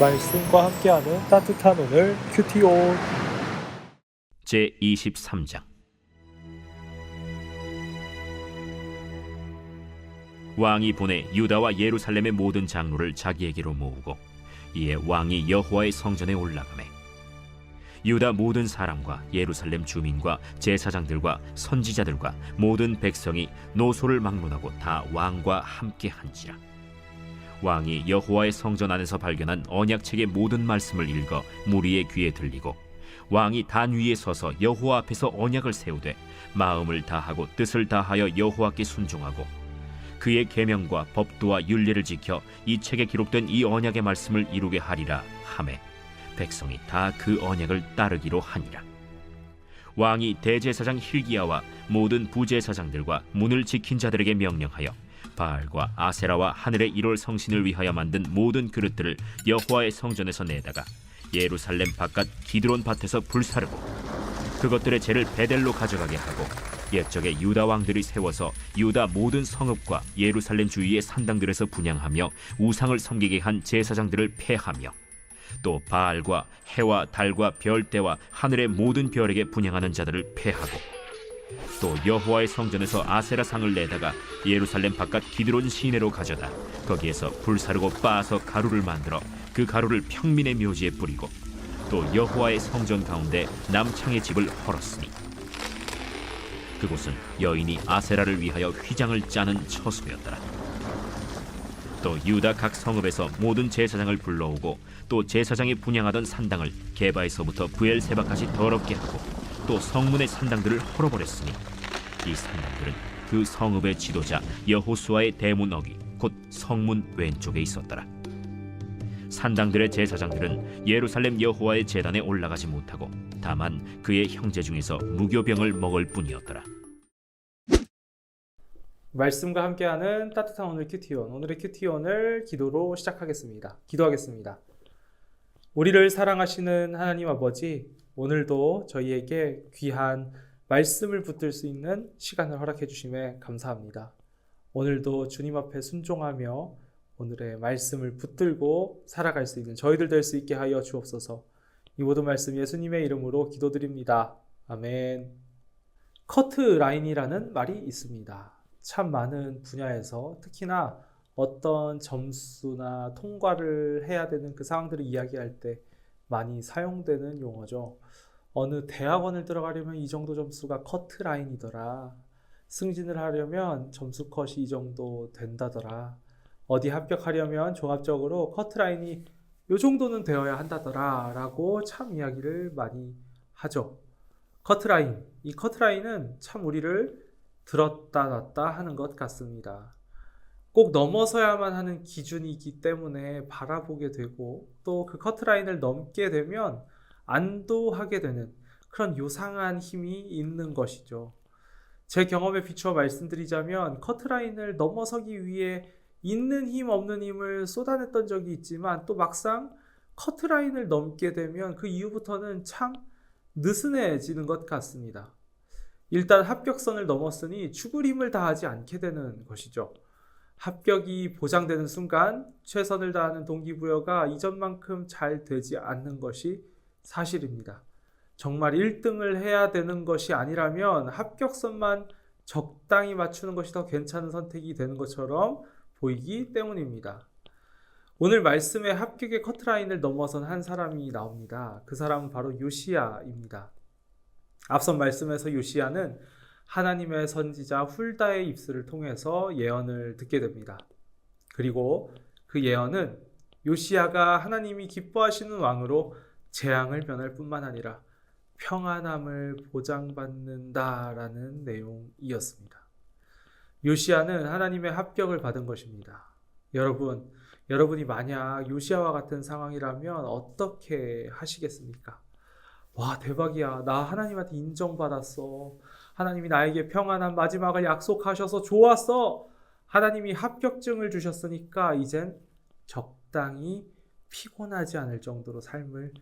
말씀과 함께하는 따뜻한 오늘 큐티온 제 23장. 왕이 보내 유다와 예루살렘의 모든 장로를 자기에게로 모으고 이에 왕이 여호와의 성전에 올라가매 유다 모든 사람과 예루살렘 주민과 제사장들과 선지자들과 모든 백성이 노소를 막론하고 다 왕과 함께 한지라 왕이 여호와의 성전 안에서 발견한 언약책의 모든 말씀을 읽어 무리의 귀에 들리고 왕이 단 위에 서서 여호와 앞에서 언약을 세우되 마음을 다하고 뜻을 다하여 여호와께 순종하고 그의 계명과 법도와 율례를 지켜 이 책에 기록된 이 언약의 말씀을 이루게 하리라 하매 백성이 다 그 언약을 따르기로 하니라. 왕이 대제사장 힐기야와 모든 부제사장들과 문을 지킨 자들에게 명령하여 바알과 아세라와 하늘의 일월 성신을 위하여 만든 모든 그릇들을 여호와의 성전에서 내다가 예루살렘 바깥 기드론 밭에서 불사르고 그것들의 재를 베델로 가져가게 하고 옛적에 유다 왕들이 세워서 유다 모든 성읍과 예루살렘 주위의 산당들에서 분양하며 우상을 섬기게 한 제사장들을 폐하며 또 바알과 해와 달과 별대와 하늘의 모든 별에게 분양하는 자들을 폐하고 또 여호와의 성전에서 아세라 상을 내다가 예루살렘 바깥 기드론 시내로 가져다 거기에서 불사르고 빻아서 가루를 만들어 그 가루를 평민의 묘지에 뿌리고 또 여호와의 성전 가운데 남창의 집을 헐었으니 그곳은 여인이 아세라를 위하여 휘장을 짜는 처소였더라. 또 유다 각 성읍에서 모든 제사장을 불러오고 또 제사장이 분양하던 산당을 게바에서부터 부엘세바까지 더럽게 하고 또 성문의 산당들을 헐어버렸으니 이 산당들은 그 성읍의 지도자 여호수아의 대문 어기 곧 성문 왼쪽에 있었더라. 산당들의 제사장들은 예루살렘 여호와의 제단에 올라가지 못하고 다만 그의 형제 중에서 무교병을 먹을 뿐이었더라. 말씀과 함께하는 따뜻한 오늘 큐티온 오늘의 큐티온을 기도로 시작하겠습니다. 기도하겠습니다. 우리를 사랑하시는 하나님 아버지 오늘도 저희에게 귀한 말씀을 붙들 수 있는 시간을 허락해 주심에 감사합니다. 오늘도 주님 앞에 순종하며 오늘의 말씀을 붙들고 살아갈 수 있는 저희들 될 수 있게 하여 주옵소서. 이 모든 말씀 예수님의 이름으로 기도드립니다. 아멘. 커트 라인이라는 말이 있습니다. 참 많은 분야에서 특히나 어떤 점수나 통과를 해야 되는 그 상황들을 이야기할 때 많이 사용되는 용어죠. 어느 대학원을 들어가려면 이 정도 점수가 커트 라인이더라. 승진을 하려면 점수 컷이 이 정도 된다더라. 어디 합격하려면 종합적으로 커트라인이 요 정도는 되어야 한다더라 라고 참 이야기를 많이 하죠. 커트라인. 이 커트라인은 참 우리를 들었다 놨다 하는 것 같습니다. 꼭 넘어서야만 하는 기준이기 때문에 바라보게 되고 또 그 커트라인을 넘게 되면 안도하게 되는 그런 요상한 힘이 있는 것이죠. 제 경험에 비추어 말씀드리자면 커트라인을 넘어서기 위해 있는 힘 없는 힘을 쏟아냈던 적이 있지만 또 막상 커트라인을 넘게 되면 그 이후부터는 참 느슨해지는 것 같습니다. 일단 합격선을 넘었으니 죽을 힘을 다하지 않게 되는 것이죠. 합격이 보장되는 순간 최선을 다하는 동기부여가 이전만큼 잘 되지 않는 것이 사실입니다. 정말 1등을 해야 되는 것이 아니라면 합격선만 적당히 맞추는 것이 더 괜찮은 선택이 되는 것처럼 보이기 때문입니다. 오늘 말씀의 합격의 커트라인을 넘어선 한 사람이 나옵니다. 그 사람은 바로 요시야입니다. 앞선 말씀에서 요시야는 하나님의 선지자 훌다의 입술을 통해서 예언을 듣게 됩니다. 그리고 그 예언은 요시야가 하나님이 기뻐하시는 왕으로 재앙을 면할 뿐만 아니라 평안함을 보장받는다라는 내용이었습니다. 요시야는 하나님의 합격을 받은 것입니다. 여러분, 여러분이 만약 요시야와 같은 상황이라면 어떻게 하시겠습니까? 와, 대박이야. 나 하나님한테 인정받았어. 하나님이 나에게 평안한 마지막을 약속하셔서 좋았어. 하나님이 합격증을 주셨으니까 이젠 적당히 피곤하지 않을 정도로 삶을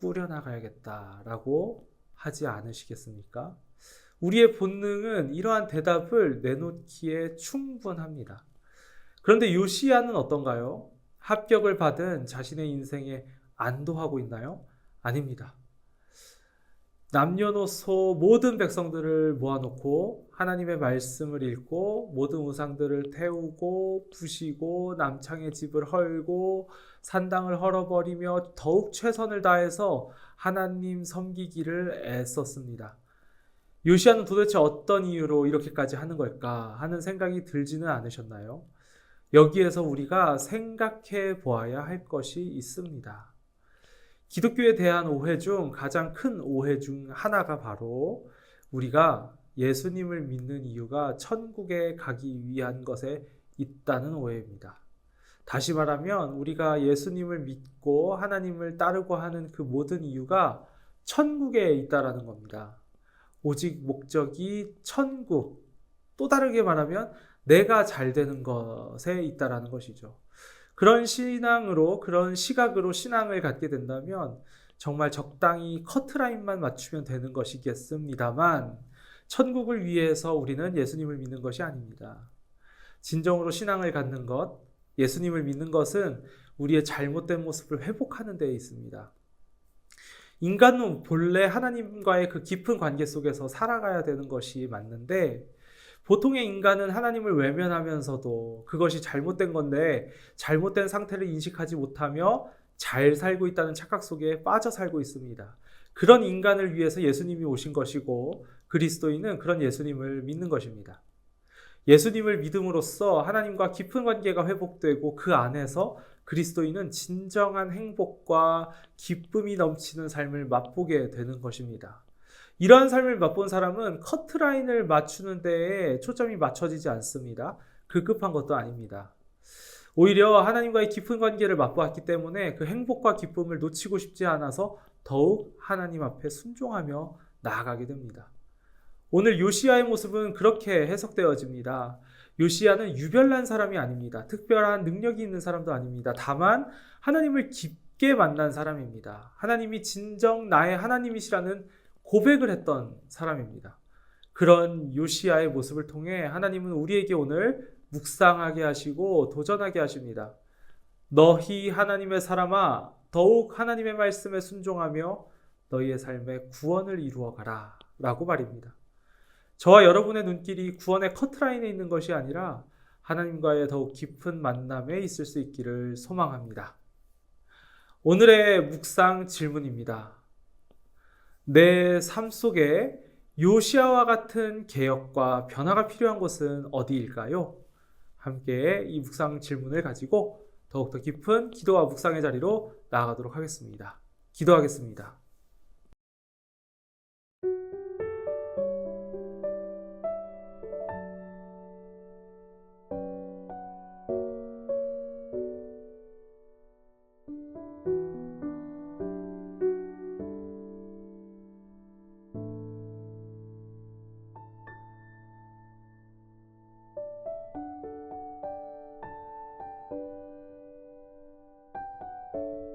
꾸려나가야겠다라고 하지 않으시겠습니까? 우리의 본능은 이러한 대답을 내놓기에 충분합니다. 그런데 요시야는 어떤가요? 합격을 받은 자신의 인생에 안도하고 있나요? 아닙니다. 남녀노소 모든 백성들을 모아놓고 하나님의 말씀을 읽고 모든 우상들을 태우고 부시고 남창의 집을 헐고 산당을 헐어버리며 더욱 최선을 다해서 하나님 섬기기를 애썼습니다. 요시아는 도대체 어떤 이유로 이렇게까지 하는 걸까 하는 생각이 들지는 않으셨나요? 여기에서 우리가 생각해 보아야 할 것이 있습니다. 기독교에 대한 오해 중 가장 큰 오해 중 하나가 바로 우리가 예수님을 믿는 이유가 천국에 가기 위한 것에 있다는 오해입니다. 다시 말하면 우리가 예수님을 믿고 하나님을 따르고 하는 그 모든 이유가 천국에 있다라는 겁니다. 오직 목적이 천국, 또 다르게 말하면 내가 잘 되는 것에 있다라는 것이죠. 그런 신앙으로, 그런 시각으로 신앙을 갖게 된다면 정말 적당히 커트라인만 맞추면 되는 것이겠습니다만 천국을 위해서 우리는 예수님을 믿는 것이 아닙니다. 진정으로 신앙을 갖는 것, 예수님을 믿는 것은 우리의 잘못된 모습을 회복하는 데에 있습니다. 인간은 본래 하나님과의 그 깊은 관계 속에서 살아가야 되는 것이 맞는데 보통의 인간은 하나님을 외면하면서도 그것이 잘못된 건데 잘못된 상태를 인식하지 못하며 잘 살고 있다는 착각 속에 빠져 살고 있습니다. 그런 인간을 위해서 예수님이 오신 것이고 그리스도인은 그런 예수님을 믿는 것입니다. 예수님을 믿음으로써 하나님과 깊은 관계가 회복되고 그 안에서 그리스도인은 진정한 행복과 기쁨이 넘치는 삶을 맛보게 되는 것입니다. 이러한 삶을 맛본 사람은 커트라인을 맞추는 데에 초점이 맞춰지지 않습니다. 급급한 것도 아닙니다. 오히려 하나님과의 깊은 관계를 맛보았기 때문에 그 행복과 기쁨을 놓치고 싶지 않아서 더욱 하나님 앞에 순종하며 나아가게 됩니다. 오늘 요시아의 모습은 그렇게 해석되어집니다. 요시아는 유별난 사람이 아닙니다. 특별한 능력이 있는 사람도 아닙니다. 다만 하나님을 깊게 만난 사람입니다. 하나님이 진정 나의 하나님이시라는 고백을 했던 사람입니다. 그런 요시아의 모습을 통해 하나님은 우리에게 오늘 묵상하게 하시고 도전하게 하십니다. 너희 하나님의 사람아 더욱 하나님의 말씀에 순종하며 너희의 삶에 구원을 이루어 가라 라고 말입니다. 저와 여러분의 눈길이 구원의 커트라인에 있는 것이 아니라 하나님과의 더욱 깊은 만남에 있을 수 있기를 소망합니다. 오늘의 묵상 질문입니다. 내 삶 속에 요시아와 같은 개혁과 변화가 필요한 곳은 어디일까요? 함께 이 묵상 질문을 가지고 더욱더 깊은 기도와 묵상의 자리로 나아가도록 하겠습니다. 기도하겠습니다. you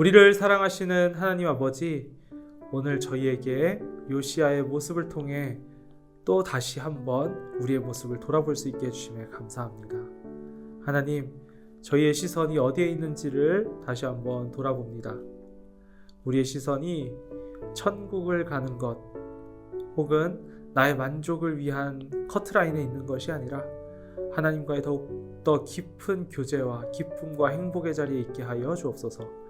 우리를 사랑하시는 하나님 아버지, 오늘 저희에게 요시아의 모습을 통해 또 다시 한번 우리의 모습을 돌아볼 수 있게 해주심에 감사합니다. 하나님, 저희의 시선이 어디에 있는지를 다시 한번 돌아봅니다. 우리의 시선이 천국을 가는 것, 혹은 나의 만족을 위한 커트라인에 있는 것이 아니라 하나님과의 더욱 더 깊은 교제와 기쁨과 행복의 자리에 있게 하여 주옵소서.